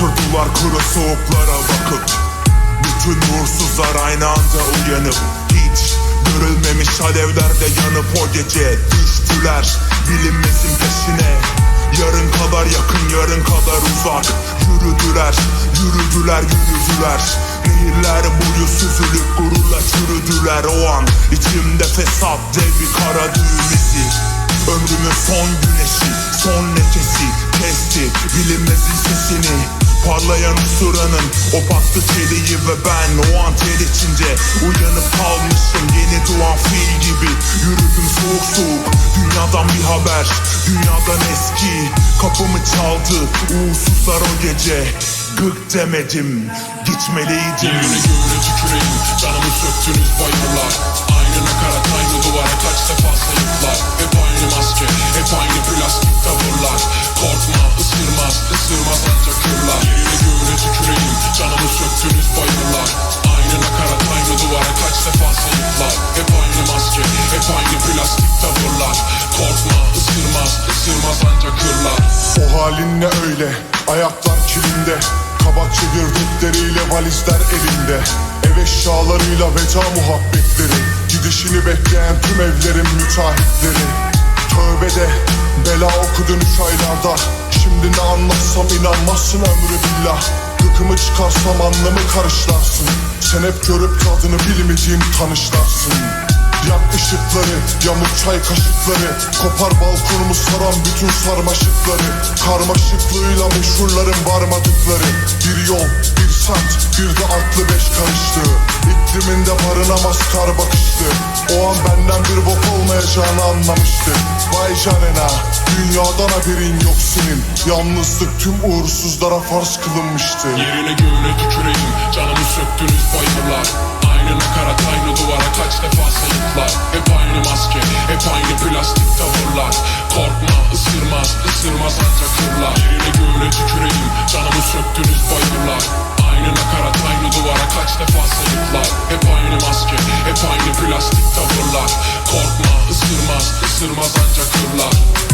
Oturdular kuru soğuklara bakıp Bütün nursuzlar aynı anda uyanıp Hiç görülmemiş alevlerde yanıp o gece Düştüler bilinmezin peşine. Yarın kadar yakın yarın kadar uzak Yürüdüler, yürüdüler, yürüdüler. Nehirler boyu süzülüp gururla çürüdüler O an. İçimde fesat dev bir kara düğmesi. Ömrümün son güneşi, son nefesi Kesti bilinmezin sesini Parlayan usuranın o bastı çeliği ve ben o an ter içinde Uyanıp kalmışım. Yeni doğan fil gibi Yürüdüm soğuk soğuk. Dünyadan bir haber Dünyadan eski. Kapımı çaldı uğursuzlar o gece. Gık demedim gitmeliydim. Yerine göğüne tüküreyim Canımı söktünüz bayırlar. Aynı nakarat aynı duvara kaç defa sayıklar. Hep aynı maske hep aynı plastik tavırlar. Korkma ısırmaz ısırmaz ancak kırlar Söktünüz bayırlar? Aynı nakarat aynı duvara kaç defa sayıklar? Hep aynı maske hep aynı plastik tavırlar. Korkma ısırmaz ısırmaz ancak kırlar O halin ne öyle? Ayaklar kilimde Kabak çekirdekleriyle valizler elimde Ev eşyalarıyla veda muhabbetleri. Gidişini bekleyen tüm evlerin müteahhitleri. Tövbe de bela okudun üç aylarda. Şimdi ne anlatsam inanmazsın ömrü billah Gıkımı çıkarsam anlamı karışlarsın. Sen hep görüp tadını bilmediğin tanışlarsın. Yak ışıkları, yamuk çay kaşıkları Kopar balkonumu saran bütün sarmaşıkları Karmaşıklığıyla meşhurların varmadıkları Bir yol, bir saat, bir de aklı beş karıştı. İkliminde barınamaz kar bakıştı. O an benden bir bok olmayacağını anlamıştı. Vay canına, dünyadan haberin yok senin. Yalnızlık tüm uğursuzlara farz kılınmıştı. Yerine göğüne tüküreyim. Canımı söktünüz bayırlar. Aynı nakarat aynı duvara kaç defa sayıklar. Hep aynı maske hep aynı plastik tavırlar. Korkma ısırmaz ısırmaz ancak kırlar Yerine göğüne tüküreyim. Canımı söktünüz bayırlar. Aynı nakarat aynı duvara kaç defa sayıklar. Hep aynı maske hep aynı plastik tavırlar. Korkma ısırmaz ısırmaz ancak kırlar